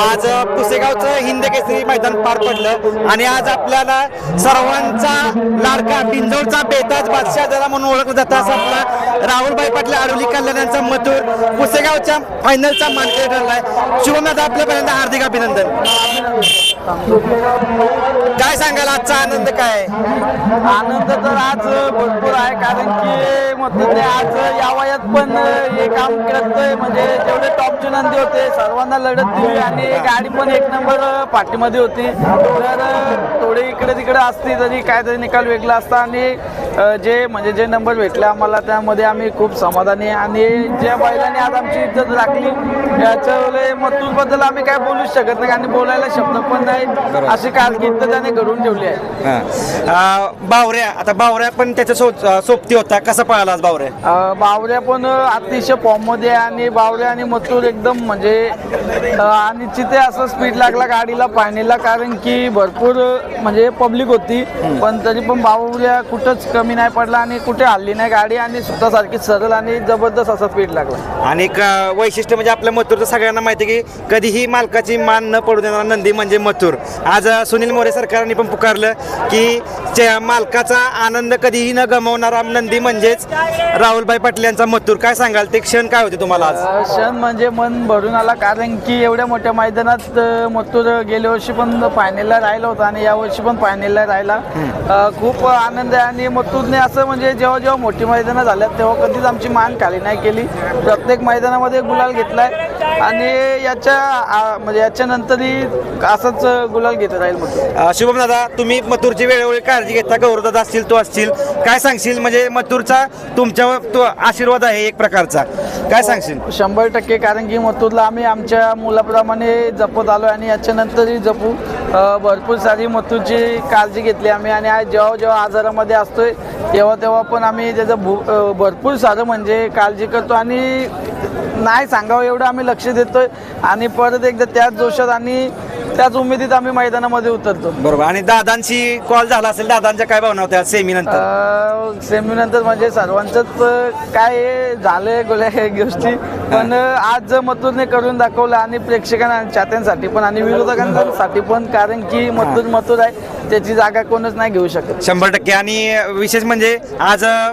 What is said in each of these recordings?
आज पुसेगावचं हिंद केसरी मैदान पार पडलं आणि आज आपल्याला सर्वांचा लाडका बिंजोडचा बेताज बादशाह जरा म्हणून ओळखला जातं असं आपला राहुलभाई पाटील आरोली कल्याणांचा मथुर पुसेगावच्या फायनलचा मानकरी ठरलाय. शुभमदादा आपल्यापर्यंत हार्दिक अभिनंदन. काय सांगाल आजचा आनंद काय? आहे? आनंद तर आज भरपूर आहे कारण की मतलब आज या वयात पण हे काम करतोय. म्हणजे जेवढे टॉपचे नंदी होते सर्वांना लढत दिली आणि गाडी पण एक नंबर पाठीमध्ये होती. तर थोडे इकडे तिकडे असती तरी काहीतरी निकाल वेगळा असता आणि जे म्हणजे जे नंबर भेटले आम्हाला त्यामध्ये आम्ही खूप समाधानी आणि ज्या बैलांनी आज आमची इज्जत राखली याच्या मथुरबद्दल आम्ही काय बोलूच शकत नाही आणि बोलायला शब्द पण नाही. अशी कारकीर्द त्याने घडवून ठेवली आहे. बावऱ्या. आता बावऱ्या पण त्याच्या सो सोबती होता कसा पळाला आज बावऱ्या? अ, बावऱ्या पण अतिशय फॉर्ममध्ये आहे आणि बावऱ्या आणि मथुर एकदम म्हणजे अ, आणि तिथे असं स्पीड लागला गाडीला पाणीला कारण की भरपूर अ, म्हणजे पब्लिक होती. पण तरी पण बावऱ्या कुठंच कमी नाही पडला आणि कुठे हल्ली नाही गाडी आणि स्वतःसारखी सरळ आणि जबरदस्त असा स्पीड लागला. आणि एक अं, वैशिष्ट्य म्हणजे आपल्या मथुरचं सगळ्यांना माहिती आहे की कधीही मालकाची मान न पडू देणारा नंदी म्हणजे मथुर. आज अं, सुनील मोरे सरकारने पण पुकारलं की त्या मालकाचा आनंद कधीही न गमावणारा नंदी म्हणजेच राहुलभाई पाटील यांचा मथुर काय सांगाल? ते क्षण काय होते तुम्हाला आज? क्षण म्हणजे मन भरून आला कारण की एवढ्या मोठ्या मैदानात मथुर गेल्या वर्षी पण फायनलला राहिला होता आणि यावर्षी पण फायनलला राहिला. खूप आनंद आहे आणि मथुरने असं म्हणजे जेव्हा जेव्हा मोठी मैदानं झाल्यात तेव्हा कधीच आमची मान खाली नाही केली. प्रत्येक मैदानामध्ये गुलाल घेतलाय. आणि याच्या आ, म्हणजे याच्यानंतरही असंच गुलाल घेत राहील अं, शुभम दादा तुम्ही मथुरची वेळोवेळी काळजी घेता गौरवदादा असतील तो असतील. काय सांगशील? म्हणजे मथुरचा तुमच्यावर तो आशीर्वाद आहे एक प्रकारचा. काय सांगशील? शंभर टक्के कारण की मथुरला आम्ही आमच्या मुलाप्रमाणे जपत आलो आणि याच्यानंतरही जपू. अ, भरपूर सारी मथुरची काळजी घेतली आम्ही आणि आज जेव्हा जेव्हा आजारामध्ये असतोय तेव्हा तेव्हा पण आम्ही त्याचं भू अ, भरपूर सारं म्हणजे काळजी करतो आणि नाही सांगावं एवढं आम्ही लक्ष देतोय. आणि परत एकदा त्याच जोशात आणि त्याच उमेदीत आम्ही मैदानामध्ये उतरतो. बरोबर. आणि दादांची कॉल झाला असेल दादांच्या काय भावना होत्या सेमी नंतर? सेमीनंतर म्हणजे सर्वांचंच काय झालंय गोळ्या ह्या गोष्टी. पण आज मथुरने करून दाखवलं आणि प्रेक्षकांना आणि चाहत्यांसाठी पण आणि विरोधकांसाठी पण कारण की मथुर मथुर आहे त्याची जागा कोणच नाही घेऊ शकत. शंभर टक्के. आणि विशेष म्हणजे आज अ,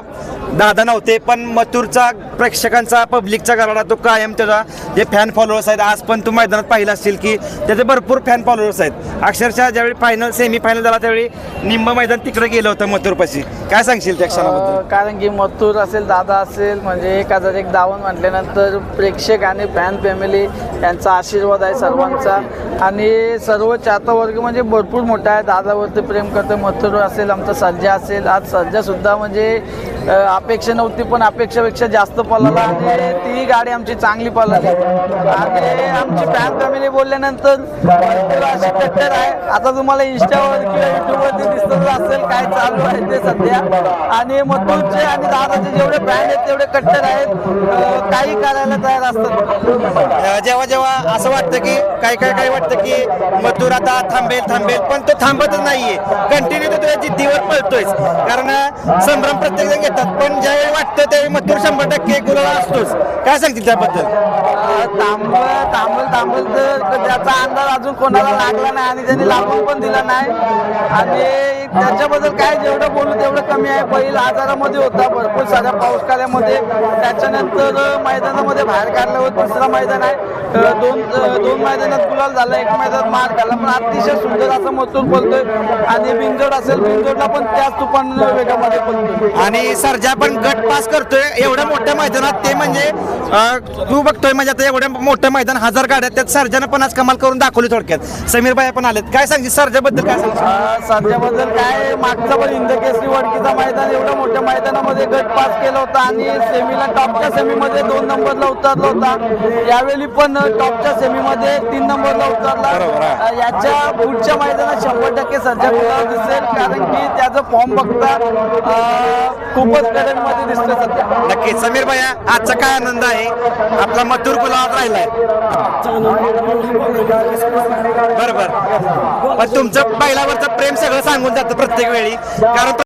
दादा नव्हते पण मथुरचा प्रेक्षकांचा पब्लिकचा गराडा तो कायम त्याचा जे फॅन फॉलोअर्स आहेत आज पण तू मैदानात पाहिलं असतील की त्याचे भरपूर फॅन फॉलोअर्स आहेत. अक्षरशः ज्यावेळी फायनल सेमी फायनल झाला त्यावेळी निम्म मैदान तिकडे गेलं होतं मथुरपाशी. काय सांगशील त्या क्षणाबद्दल? कारण की मथुर असेल दादा असेल म्हणजे एक हजार एक दावण म्हटल्यानंतर प्रेक्षक आणि फॅन फॅमिली यांचा आशीर्वाद आहे सर्वांचा. आणि सर्व चाहता वर्ग म्हणजे भरपूर मोठा आहे. दादावरती प्रेम करतो मथुर असेल आमचा सर्जा असेल. आज सर्जा सुद्धा म्हणजे अपेक्षा नव्हती पण अपेक्षापेक्षा जास्त पळाला आणि ती गाडी आमची चांगली पळाली. आणि आमची फॅन फॅमिली बोलल्यानंतर अशी कट्टर आहे. आता तुम्हाला इंस्टावर किंवा युट्यूबवरती दिसत असेल काय चालू आहे ते सध्या. आणि मथुरचे आणि दादाचे जेवढे फॅन आहेत तेवढे कट्टर आहेत. काही करायला तयार असतात. जेव्हा जेव्हा असं वाटतं की काही काही काही वाटतं की मथूर आता थांबेल थांबेल पण तो थांबतच नाहीये. कंटिन्यू तो तुझ्या जिद्दीवर पळतोय कारण संभ्रम प्रत्येक जण घेतात पण ज्यावेळी वाटतं त्यावेळी मथुर शंभर टक्के गुलाला असतोच. काय सांगतील त्याबद्दल? अं, थांबल थांबल तर त्याचा अंदाज अजून कोणाला लागला नाही आणि त्यांनी लागून पण दिला नाही. आणि त्याच्याबद्दल काय जेवढं बोलू तेवढं कमी आहे. बैल आजारामध्ये होता भरपूर साऱ्या पाऊस काळ्यामध्ये त्याच्यानंतर मैदानामध्ये बाहेर काढलं दुसरं मैदान आहे. दोन दोन मैदानात गुलाल झाला एक मैदानात मार खाल्ला. पण अतिशय सुंदर असं मथूर बोलतोय आणि बिंजोड असेल बिंजोडला पण त्याच तुफान वेगामध्ये बोलतोय आणि सरजा पण गट पास करतोय. एवढ्या मोठ्या मैदानात ते म्हणजे तू बघतोय म्हणजे आता एवढ्या मोठं मैदान हजार गाड्या त्यात सरजानं पण आज कमाल करून दाखवली थोडक्यात. समीर भाई पण आलेत. काय सांगशील सरजाबद्दल काय सांगशील? सध्याबद्दल काय? मागचा पण इंद केसरी वडकीचा मैदान एवढ्या मोठ्या मैदानामध्ये गट पास केला होता. आणि सेमीला टॉपच्या सेमीमध्ये दोन नंबरला उतरला होता. यावेळी पण टॉपच्या सेमीमध्ये तीन नंबरला उतरला. याच्या पुढच्या मैदानात शंभर टक्के सध्या गुलाल दिसेल कारण की त्याचं फॉर्म बघता खूपच मध्ये दिसतोय सध्या. नक्कीच. समीर भाई आजचा काय आनंद आहे? आपला मथुर गुलाबात राहिलाय. बरोबर. पण तुमचं बैलावरचं प्रेम सगळं सांगून जातं प्रत्येक वेळी. कारण